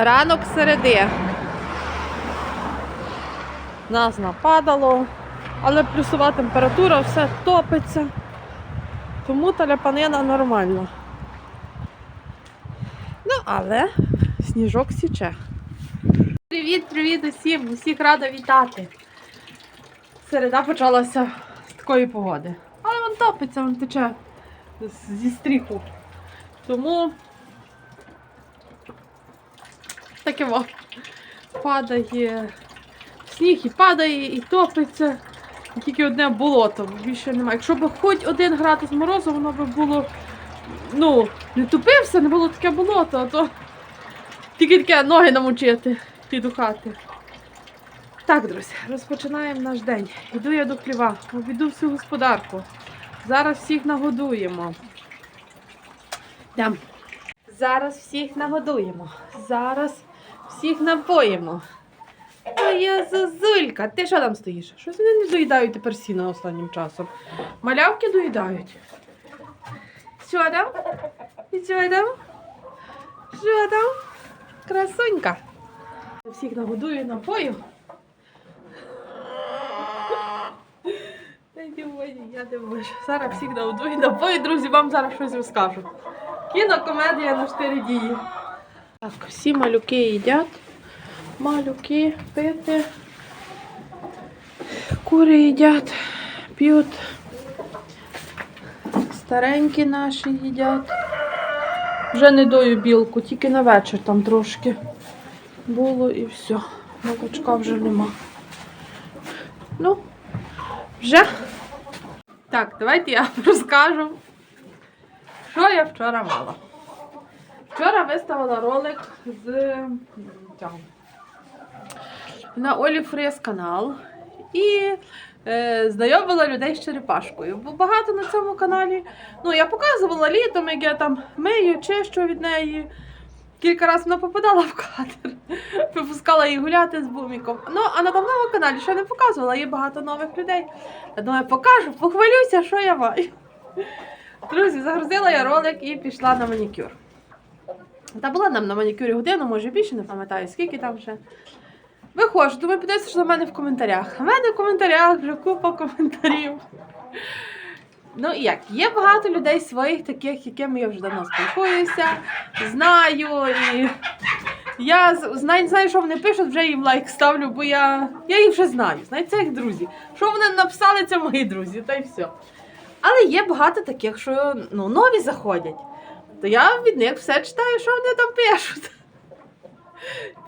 Ранок середи. Нас нападало, але плюсова температура, все топиться. Тому таляпанина нормальна. Ну, але сніжок січе. Привіт, привіт усім! Усіх рада вітати. Середа почалася з такої погоди. Але вон топиться, вон тече зі стріху. Тому таке во. Падає сніг і падає, і топиться. Тільки одне болото, більше немає. Якщо б хоч один градус морозу, воно б було. Ну, не тупився, не було таке болото, а то тільки таке ноги намочити і до хати. Так, друзі, розпочинаємо наш день. Йду я до хліва, обійду всю господарку. Зараз всіх нагодуємо. Йдемо. Зараз всіх нагодуємо. Зараз всіх напоїмо. Моя зазулька, ти що там стоїш? Щось вони не доїдають тепер сіна останнім часом. Малявки доїдають. Що там? І що там? Що там? Красунька. Всіх нагодую, напою. Я не можу. Зараз всіх нагодую, напою, друзі, вам зараз щось розкажу. Кінокомедія на 4 дії. Так, всі малюки їдять. Малюки пити. Кури їдять, п'ють. Старенькі наші їдять. Вже не дою білку, тільки на вечір там трошки було і все. Молочка вже нема. Ну, вже. Так, давайте я розкажу, що я вчора мала. Вчора виставила ролик з цього. на Олі Фрес канал і е, знайомила людей з черепашкою. Бо багато на цьому каналі. Ну, я показувала літом, як я там мию, чищу від неї. Кілька разів вона попадала в кадр, випускала її гуляти з буміком. Ну, а на давному каналі ще не показувала, є багато нових людей. Я думаю, покажу, похвалюся, що я маю. Друзі, загрузила я ролик і пішла на манікюр. Та була нам на манікюрі годину, може більше, не пам'ятаю, скільки там ще. Виходжу, думаю, подивися, що до мене в коментарях. У мене в коментарях вже купа коментарів. Ну і як? Є багато людей своїх, таких, якими я вже давно спілкуюся, знаю. І я знаю, знаю, що вони пишуть, вже їм лайк ставлю, бо я, я їх вже знаю. Знаєте, це як друзі. Що вони написали, це мої друзі, та й все. Але є багато таких, що ну, нові заходять. То я від них все читаю, що вони там пишуть.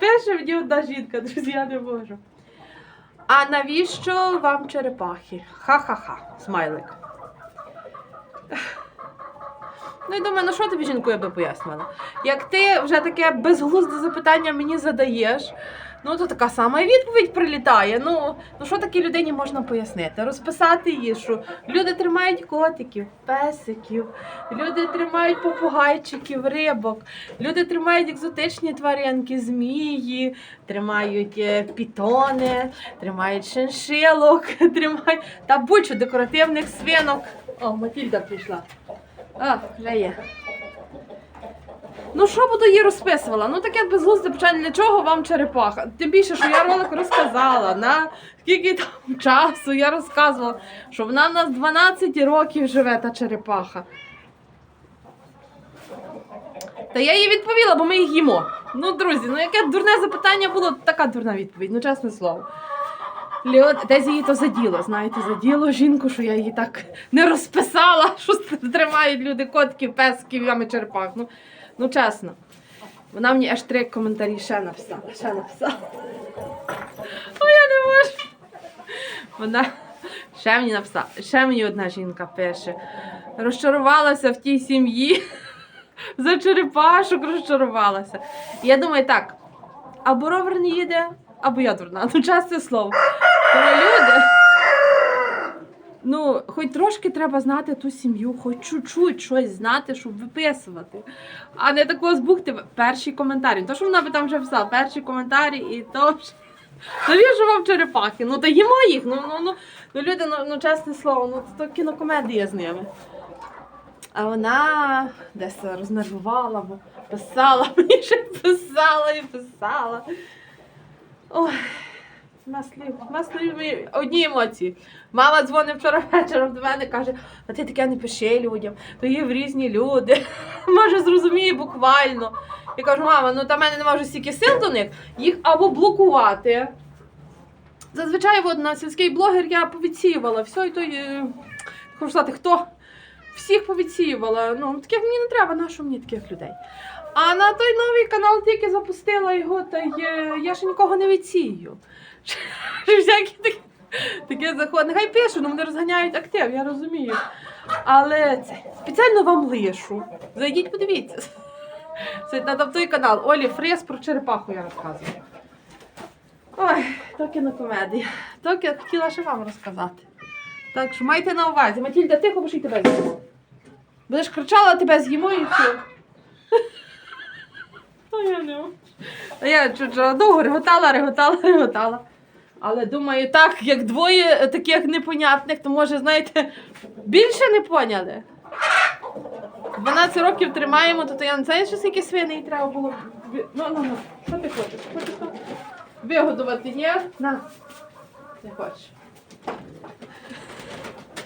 Пише мені одна жінка, друзі, я не можу. А навіщо вам черепахи? Ха-ха-ха, смайлик. Ну і думаю, ну що тобі жінку я би пояснювала? Як ти вже таке безглузде запитання мені задаєш, ну то така сама відповідь прилітає. Ну, ну що такій людині можна пояснити? Розписати її, що люди тримають котиків, песиків, люди тримають попугайчиків, рибок, люди тримають екзотичні тваринки, змії, тримають е, пітони, тримають шиншилок, тримають та будь-що декоративних свинок. О, Матільда прийшла. А, вже є. Ну, що буду їй розписувала? Ну таке безглузде питання, для чого вам черепаха? Тим більше, що я ролик розказала, на скільки там часу я розказувала, що вона в нас 12 років живе, та черепаха. Та я їй відповіла, бо ми їх їмо. Ну, друзі, ну яке дурне запитання було, така дурна відповідь, ну чесне слово. Леон, десь її то заділо, знаєте, заділо жінку, що я її так не розписала, що тримають люди котків, песків, ями черепах. Ну, ну чесно. Вона мені аж три коментарі ще написала, ще написала. О, я не можу. Вона ще мені написала, ще мені одна жінка пише. Розчарувалася в тій сім'ї. За черепашок розчарувалася. Я думаю, так, або ровер не їде, або я дурна. Ну, чесне слово. Тому люди. Ну, хоч трошки треба знати ту сім'ю, хоч чуть-чуть щось знати, щоб виписувати. А не такого збухти перші коментарі. То, що вона би там вже писала, перші коментарі і то вже. Навіщо вам черепахи? Ну та їмо їх. Ну, ну, ну, ну люди, ну, ну чесне слово, ну то кінокомедія з ними. А вона десь рознервувала, бо Писала, мені ще писала і писала. Ой, слів, нема одні емоції. Мама дзвонить вчора вечором до мене каже, а ти таке не пиши людям, то є в різні люди. Може, зрозуміє буквально. Я кажу, мама, ну та мене немає вже стільки сил до них, їх або блокувати. Зазвичай от, на сільський блогер я повідсіювала все, і той, е, хочу сказати, хто всіх повідсіювала. Ну, таких мені не треба, на мені таких людей. А на той новий канал тільки запустила його, та е, я ще нікого не відсію. Всякі такі, таке заходи. Нехай пишу, ну вони розганяють актив, я розумію. Але це спеціально вам лишу. Зайдіть, подивіться. Це на той канал Олі Фрес про черепаху я розказую. Ой, то кінокомедія. То я хотіла ще вам розказати. Так що майте на увазі. Матільда, тихо, бо і тебе з'їмо. Будеш кричала, тебе з'їмо і все. А я не можу. А я чуть довго реготала, реготала, реготала. Але думаю, так, як двоє таких непонятних, то може, знаєте, більше не поняли. 12 років тримаємо, то, то я не знаю, що скільки свиней треба було. Ну, ну, ну, що ти хочеш? Хочеш вигодувати, ні? На. Не хочеш.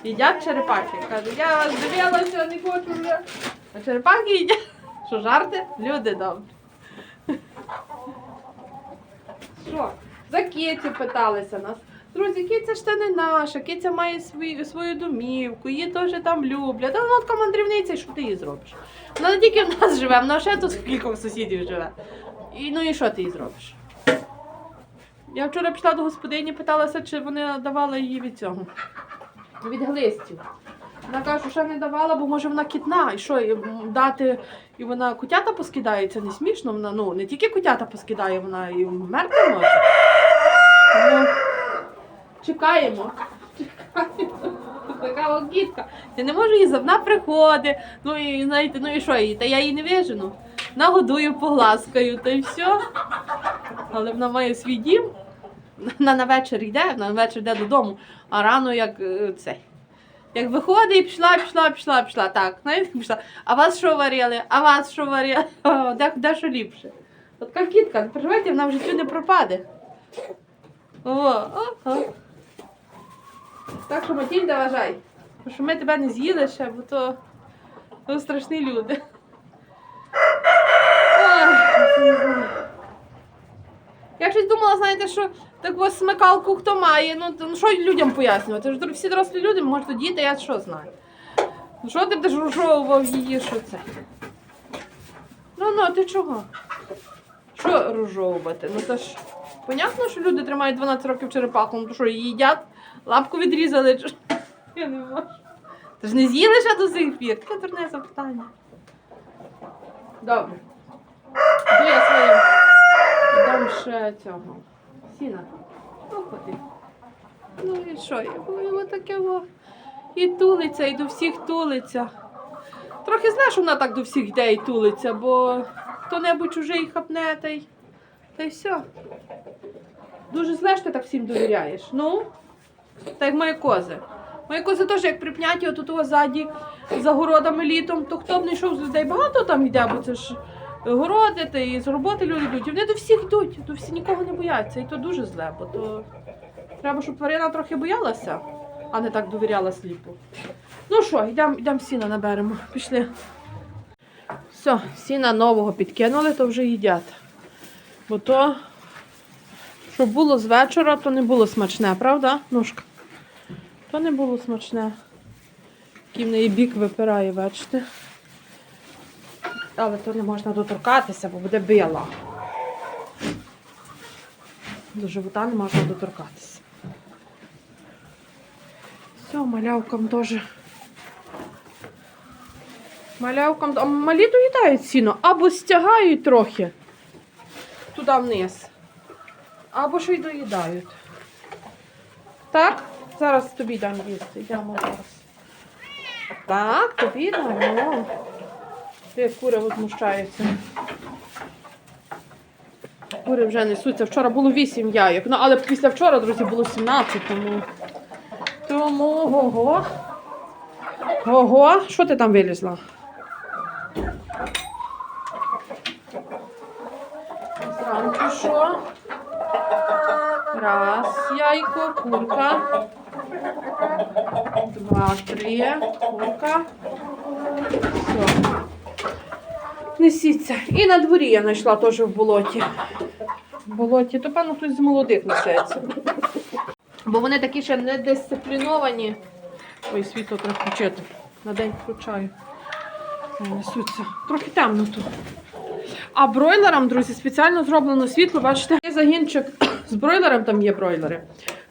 Їдять черепахи. Кажу, я вас дивилася, не хочу вже. А черепахи їдять. Що жарти? Люди добрі. Що? За кицю питалися нас. Друзі, киця ж це не наша, киця має свою, свою домівку, її теж там люблять. А вона така мандрівниця, що ти її зробиш? Вона не тільки в нас живе, вона ще тут кількох сусідів живе. І, ну і що ти їй зробиш? Я вчора пішла до господині, питалася, чи вони давали її від цього. Від глистів. Вона каже, що ще не давала, бо може вона кітна. І що, і, дати, і вона котята поскидає, це не смішно. Вона ну, не тільки котята поскидає, вона і вмерти може. Тому чекаємо. Чекаємо. Така кітка. Я не можу її за- вона приходить. Ну і знаєте, ну і що її? Та я її не вижену. Нагодую, погласкаю, та й все. Але вона має свій дім. Вона на вечір йде, на вечір йде додому, а рано як е, цей. Як виходить, пішла, пішла, пішла, пішла. Так, знаєте, пішла. А вас що варили? А вас що варили? Де, де що ліпше? От така кітка, переживайте, вона в життю не пропаде. О, о, о. Так що Матільда вважай, що ми тебе не з'їли ще, бо то, то страшні люди. Ой, я не знаю. Щось знаєте, що таку смикалку хто має, ну, то, ну що людям пояснювати? Всі дорослі люди, може, то діти, я що знаю. Ну що ти будеш розжовував її, що це? Ну ну, ти чого? Що розжовувати? Ну це ж понятно, що люди тримають 12 років черепаху, ну то що її їдять, лапку відрізали, чи? Я не можу. Ти ж не з'їли ще до сих пір? Таке дурне запитання. Добре. Я своїм. Дам ще цього. Сіна. Походи. Ну і що? Я таке во. І тулиться, і до всіх тулиться. Трохи що вона так до всіх йде і тулиться, бо хто-небудь чужий хапне та й. Та й все. Дуже зле, що ти так всім довіряєш. Ну, так як мої кози. Мої кози теж як припняті отут ззаді за городами літом, то хто б не йшов з людей, багато там йде, бо це ж городи, та і з роботи люди йдуть. І вони до всіх йдуть, до всі нікого не бояться. І то дуже зле, бо то треба, щоб тварина трохи боялася, а не так довіряла сліпу. Ну що, йдемо йдем сіна наберемо. Пішли. Все, сіна нового підкинули, то вже їдять. Бо то, що було з вечора, то не було смачне, правда, ножка? То не було смачне. Який в неї бік випирає, бачите. Але то не можна доторкатися, бо буде била. До живота не можна доторкатися. Все, малявкам теж. Малявкам, а малі доїдають сіно, або стягають трохи туди вниз, або ще й доїдають. Так? Зараз тобі дам їсти. Йдемо зараз. Так, тобі дамо. Де кури возмущаються. Кури вже несуться. Вчора було 8 яєк. Ну, але після вчора, друзі, було 17, тому. Тому ого. Ого, що ти там вилізла? Зранку що? Раз, яйко, курка. Два, три, курка. Все. Несіться. І на дворі я знайшла теж в болоті. В болоті, то певно хтось з молодих несеться. Бо вони такі ще не дисципліновані. Ой, світло треба включити. На день включаю. Несуться. Трохи темно тут. А бройлерам, друзі, спеціально зроблено світло. Бачите, є загінчик з бройлером, там є бройлери.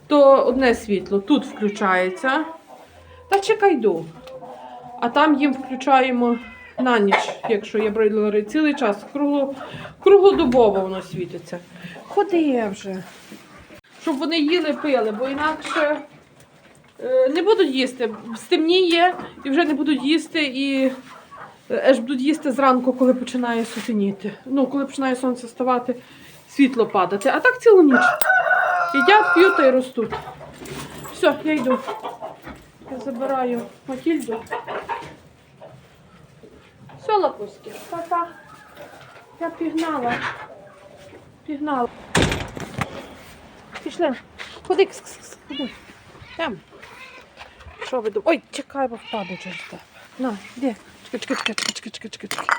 То одне світло тут включається. Та чекай йду. А там їм включаємо на ніч, якщо є бройлери, цілий час. Кругло, круглодобово воно світиться. Ходи вже. Щоб вони їли, пили, бо інакше е, не будуть їсти. Стемніє і вже не будуть їсти і е, аж будуть їсти зранку, коли починає сутеніти. Ну, коли починає сонце ставати, світло падати. А так цілу ніч. Їдять, п'ють та й ростуть. Все, я йду. Я забираю Матільду. Все, лапуськи. Па-па. Я пігнала. Пігнала. Пішли. Ходи, кс кс кс ходи. Йдем. Що ви думаєте? Ой, чекай, бо впаду через тебе. На, де? Чекай, чекай, чекай, чекай, чекай, чекай, чекай, чекай.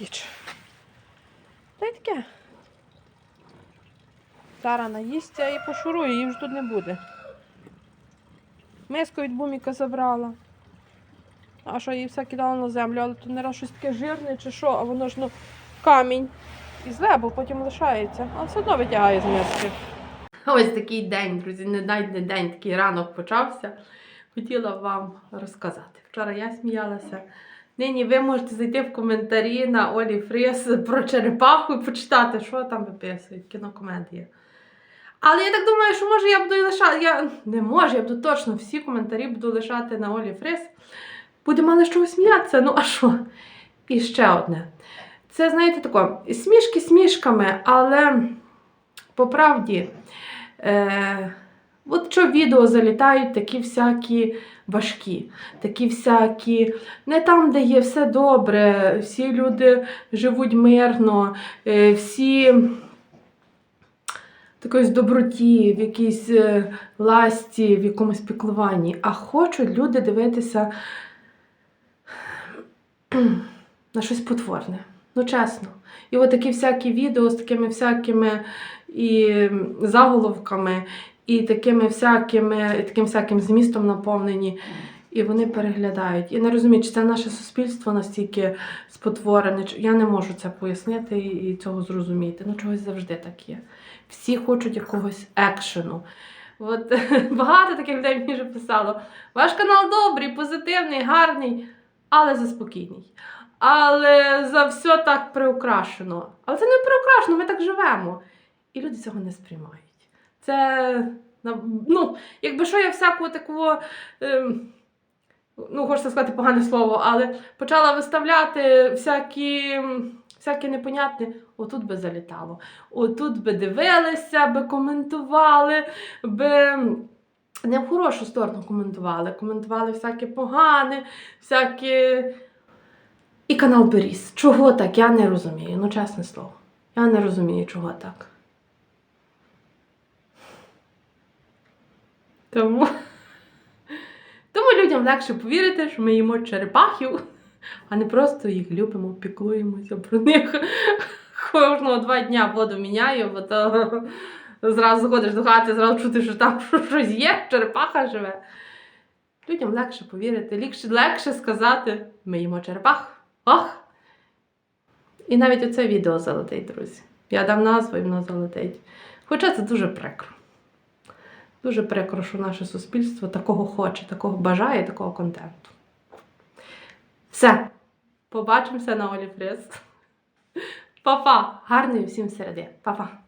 Їдь. Та й таке. Зараз наїсться і пошурує, її вже тут не буде. Миску від буміка забрала. А що її все кидала на землю, але тут не раз щось таке жирне чи що, а воно ж ну камінь. І зле, бо потім лишається. Але все одно витягає з миски. Ось такий день, друзі, не навіть не день, такий ранок почався. Хотіла вам розказати. Вчора я сміялася. Нині ви можете зайти в коментарі на Олі Фріс про черепаху і почитати, що там виписують, кінокомедія. Але я так думаю, що може я буду лишати. Я не можу, я буду точно всі коментарі буду лишати на Олі Фріс. Буде мали з чого сміятися, ну а що? І ще одне. Це, знаєте, тако, смішки смішками, але по правді, е, от що відео залітають такі всякі важкі, такі всякі, не там, де є все добре, всі люди живуть мирно, е, всі якоїсь доброті, в якійсь е, ласті, в якомусь піклуванні, а хочуть люди дивитися на щось потворне. Ну, чесно. І от такі всякі відео з такими всякими і заголовками, і такими всякими, і таким всяким змістом наповнені. І вони переглядають. І не розумію, чи це наше суспільство настільки спотворене. Я не можу це пояснити і цього зрозуміти. Ну, чогось завжди так є. Всі хочуть якогось екшену. От багато таких людей мені вже писало. Ваш канал добрий, позитивний, гарний, але заспокійний. Але за все так приукрашено. Але це не приукрашено, ми так живемо. І люди цього не сприймають. Це, ну, якби що я всяку таку, ем, ну, хочеться сказати погане слово, але почала виставляти всякі, м, всякі непонятне, отут би залітало. Отут би дивилися, би коментували, би. Не в хорошу сторону коментували, коментували всяке погане, всяке. І канал Беріс. Чого так? Я не розумію. Ну, чесне слово. Я не розумію, чого так. Тому, Тому людям легше повірити, що ми їмо черепахів, а не просто їх любимо, піклуємося про них. Кожного два дня воду міняю, бо то зразу заходиш до хати, зразу чути, що там щось є, черепаха живе. Людям легше повірити, легше, легше сказати, ми їмо черепах. Ох! І навіть оце відео залетить, друзі. Я дам назву і воно залетить. Хоча це дуже прикро. Дуже прикро, що наше суспільство такого хоче, такого бажає, такого контенту. Все. Побачимося на Олі Фрес. Па-па! Гарної всім середи. Па-па!